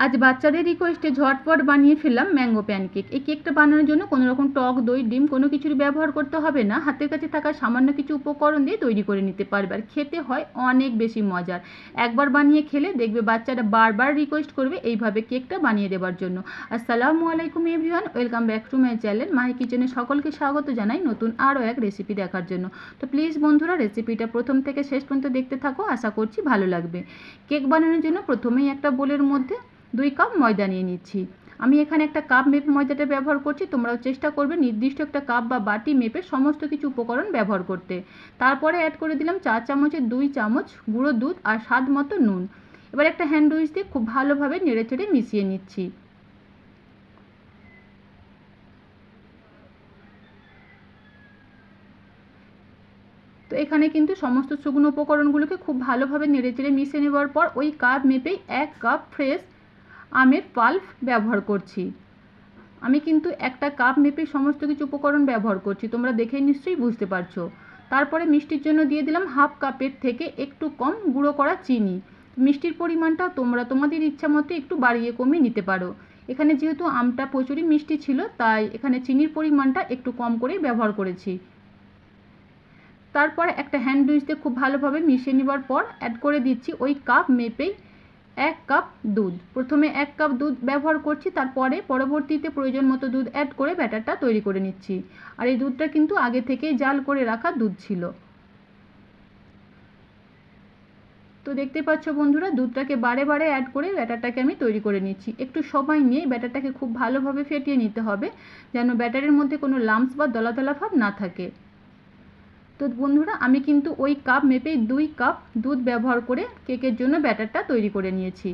আজ বাচ্চাদের রিকোয়েস্টে ঝটপট বানিয়ে ফেললাম ম্যাঙ্গো প্যানকেক এই কেকটা বানানোর জন্য কোনো রকম টক, দই, ডিম কোনো কিছুর ব্যবহার করতে হবে না। হাতের কাছে থাকা সামান্য কিছু উপকরণ দিয়ে তৈরি করে নিতে পারবে। আর খেতে হয় অনেক বেশি মজার। একবার বানিয়ে খেলে দেখবে বাচ্চারা বারবার রিকোয়েস্ট করবে এইভাবে কেকটা বানিয়ে দেওয়ার জন্য। আসসালামু আলাইকুম everyone welcome back to my channel Mahi কিচেনে সকলকে স্বাগত জানাই নতুন আরও এক রেসিপি দেখার জন্য। তো প্লিজ বন্ধুরা রেসিপিটা প্রথম থেকে শেষ পর্যন্ত দেখতে থাকো। আশা করছি ভালো লাগবে। কেক বানানোর জন্য প্রথমেই একটা বোলের মধ্যে দুই কাপ ময়দা নিয়ে নিচ্ছি। আমি এখানে একটা কাপ মেপে ময়দাটা ব্যবহার করছি, তোমরাও চেষ্টা করবে নির্দিষ্ট একটা কাপ বা বাটি মেপে সমস্ত কিছু উপকরণ ব্যবহার করতে। তারপরে অ্যাড করে দিলাম চা চামচের দুই চামচ গুঁড়ো দুধ আর স্বাদ মতো নুন। এবার একটা হ্যান্ড উইচ দিয়ে খুব ভালোভাবে নেড়ে চেড়ে মিশিয়ে নিচ্ছি। তো এখানে কিন্তু সমস্ত শুকনো উপকরণগুলোকে খুব ভালোভাবে নেড়ে চেড়ে মিশিয়ে নেওয়ার পর ওই কাপ মেপেই এক কাপ ফ্রেশ আমের পাল্প ব্যবহার করছি। আমি কিন্তু একটা কাপ মেপে সমস্ত কিছু উপকরণ ব্যবহার করছি, তোমরা দেখেই নিশ্চয়ই বুঝতে পারছ। তারপরে মিষ্টির জন্য দিয়ে দিলাম হাফ কাপের থেকে একটু কম গুঁড়ো করা চিনি। মিষ্টির পরিমাণটা তোমরা তোমাদের ইচ্ছা মতো একটু বাড়িয়ে কমিয়ে নিতে পারো। এখানে যেহেতু আমটা প্রচুরই মিষ্টি ছিল, তাই এখানে চিনির পরিমাণটা একটু কম করেই ব্যবহার করেছি। তারপর একটা হ্যান্ড দিয়ে খুব ভালোভাবে মিশিয়ে নেবার পর অ্যাড করে দিচ্ছি ওই কাপ মেপেই এক কাপ দুধ। প্রথমে এক কাপ দুধ ব্যবহার করছি, তারপরে পরবর্তীতে প্রয়োজন মতো দুধ অ্যাড করে ব্যাটারটা তৈরি করে নিচ্ছি। আর এই দুধটা কিন্তু আগে থেকেই জাল করে রাখা দুধ ছিল। তো দেখতে পাচ্ছ বন্ধুরা, দুধটাকে বারে বারে অ্যাড করে ব্যাটারটাকে আমি তৈরি করে নিচ্ছি। একটু সময় নিয়ে ব্যাটারটাকে খুব ভালোভাবে ফেটিয়ে নিতে হবে, যেন ব্যাটারের মধ্যে কোনো লাম্পস বা দলা দলা ভাব না থাকে। তো বন্ধুরা, আমি কিন্তু ওই কাপ মেপেই দুই কাপ দুধ ব্যবহার করে কেকের জন্য ব্যাটারটা তৈরি করে নিয়েছি।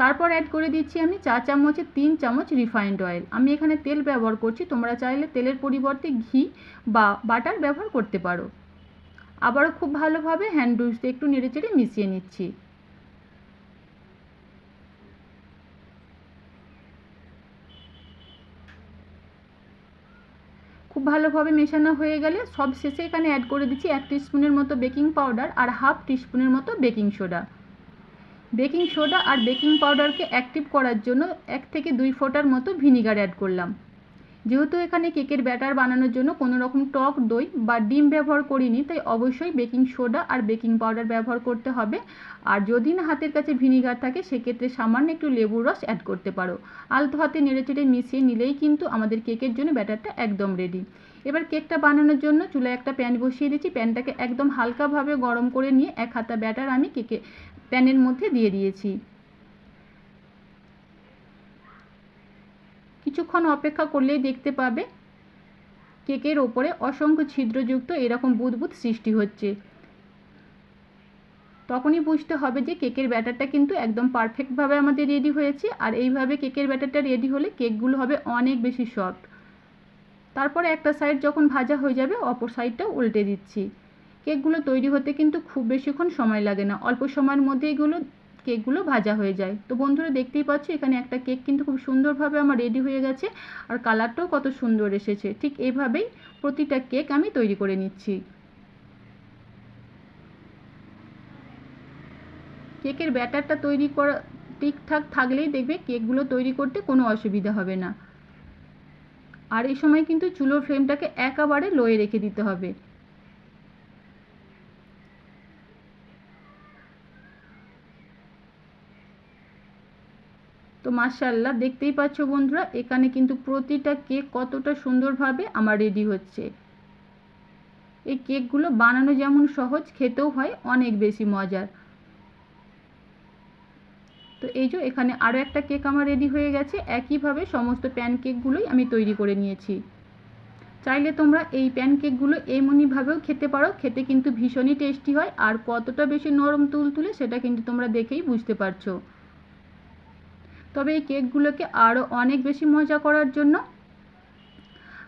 তারপর অ্যাড করে দিচ্ছি আমি চা চামচে তিন চামচ রিফাইন্ড অয়েল আমি এখানে তেল ব্যবহার করছি, তোমরা চাইলে তেলের পরিবর্তে ঘি বা বাটার ব্যবহার করতে পারো। আবারও খুব ভালোভাবে হ্যান্ড দিয়ে একটু নেড়ে চেড়ে মিশিয়ে নিচ্ছি। খুব ভালোভাবে মেশানো হয়ে গেলে সব শেষে এখানে অ্যাড করে দিচ্ছি এক টিস্পুনের মতো বেকিং পাউডার আর হাফ টিস্পুনের মতো বেকিং সোডা বেকিং সোডা আর বেকিং পাউডারকে অ্যাক্টিভ করার জন্য এক থেকে দুই ফোঁটার মতো ভিনিগার অ্যাড করলাম। যেহেতু এখানে কেকের ব্যাটার বানানোর জন্য কোনো রকম টক, দই বা ডিম ব্যবহার করিনি, তাই অবশ্যই বেকিং সোডা আর বেকিং পাউডার ব্যবহার করতে হবে। আর যদি না হাতের কাছে ভিনিগার থাকে, সেক্ষেত্রে সামান্য একটু লেবুর রস অ্যাড করতে পারো। আলতো হাতে নেড়ে চেড়ে মিশিয়ে নিলেই কিন্তু আমাদের কেকের জন্য ব্যাটারটা একদম রেডি এবার কেকটা বানানোর জন্য চুলায় একটা প্যান বসিয়ে দিচ্ছি। প্যানটাকে একদম হালকাভাবে গরম করে নিয়ে এক হাতা ব্যাটার আমি কেকে, প্যানের মধ্যে দিয়ে দিয়েছি। কিছুক্ষণ অপেক্ষা করলেই দেখতে পাবে কেকের ওপরে অসংখ্য ছিদ্রযুক্ত এরকম বুদবুদ সৃষ্টি হচ্ছে। তখনই বুঝতে হবে যে কেকের ব্যাটারটা কিন্তু একদম পারফেক্টভাবে আমাদের রেডি হয়েছে আর এইভাবে কেকের ব্যাটারটা রেডি হলে কেকগুলো হবে অনেক বেশি সফট। তারপরে একটা সাইড যখন ভাজা হয়ে যাবে, অপর সাইডটা উল্টে দিচ্ছি। কেকগুলো তৈরি হতে কিন্তু খুব বেশিক্ষণ সময় লাগে না। অল্প সময়ের মধ্যে এগুলো কেকগুলো ভাজা হয়ে যায়। তো বন্ধুরা দেখতেই পাচ্ছ, এখানে একটা কেক কিন্তু খুব সুন্দরভাবে আমার রেডি হয়ে গেছে আর কালারটাও কত সুন্দর এসেছে। ঠিক এইভাবেই প্রতিটা কেক আমি তৈরি করে নিচ্ছি। কেকের ব্যাটারটা তৈরি করা ঠিকঠাক থাকলেই দেখবে কেকগুলো তৈরি করতে কোনো অসুবিধা হবে না। আর এই সময় কিন্তু চুলোর ফ্লেমটাকে একেবারে লোয়ে রেখে দিতে হবে। তো মার্শাল্লাহ দেখতেই পাচ্ছ বন্ধুরা, এখানে কিন্তু প্রতিটা কেক কতটা সুন্দরভাবে আমার রেডি হচ্ছে। এই কেকগুলো বানানো যেমন সহজ, খেতেও হয়, অনেক বেশি মজার। তো এই যে, এখানে আরও একটা কেক আমার রেডি হয়ে গেছে, একইভাবে সমস্ত প্যান কেকগুলোই আমি তৈরি করে নিয়েছি। চাইলে তোমরা এই প্যান কেকগুলো এমনইভাবেও খেতে পারো, খেতে কিন্তু ভীষণই টেস্টি হয়, আর কতটা বেশি নরম তুলতুলে সেটা কিন্তু তোমরা দেখেই বুঝতে পারছ। তবে এই কেকগুলোকে আরও অনেক বেশি মজা করার জন্য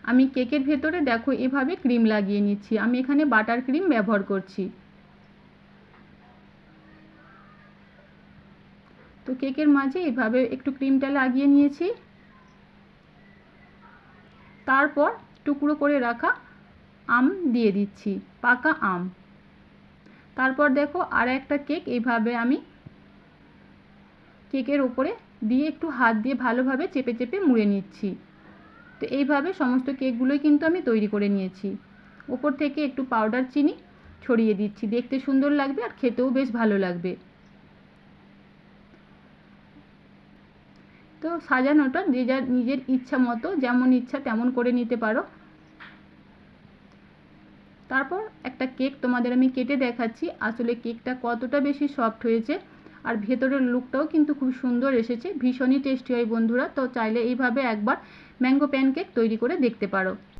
আমি কেকের ভেতরে দেখো এভাবে ক্রিম লাগিয়ে নিচ্ছি। আমি এখানে বাটার ক্রিম ব্যবহার করছি। তো কেকের মাঝে এভাবে একটু ক্রিমটা লাগিয়ে নিয়েছি। তারপর টুকরো করে রাখা আম দিয়ে দিচ্ছি, পাকা আম। তারপর দেখো আর একটা কেক এইভাবে আমি কেকের ওপরে দিয়ে একটু হাত দিয়ে ভালোভাবে চেপে চেপে মুড়ে নিচ্ছি। তো এইভাবে সমস্ত কেকগুলোই কিন্তু আমি তৈরি করে নিয়েছি। ওপর থেকে একটু পাউডার চিনি ছড়িয়ে দিচ্ছি। দেখতে সুন্দর লাগবে আর খেতেও বেশ ভালো লাগবে। তো সাজানোটা যে যার নিজের ইচ্ছা মতো, যেমন ইচ্ছা তেমন করে নিতে পারো। তারপর একটা কেক তোমাদের আমি কেটে দেখাচ্ছি। আসলে কেকটা কতটা বেশি সফট হয়েছে আর ভেতরের লুকটাও কিন্তু খুব সুন্দর এসেছে। ভীষণই টেস্টি হয় বন্ধুরা, তো চাইলে এইভাবে একবার ম্যাঙ্গো প্যানকেক তৈরি করে দেখতে পারো।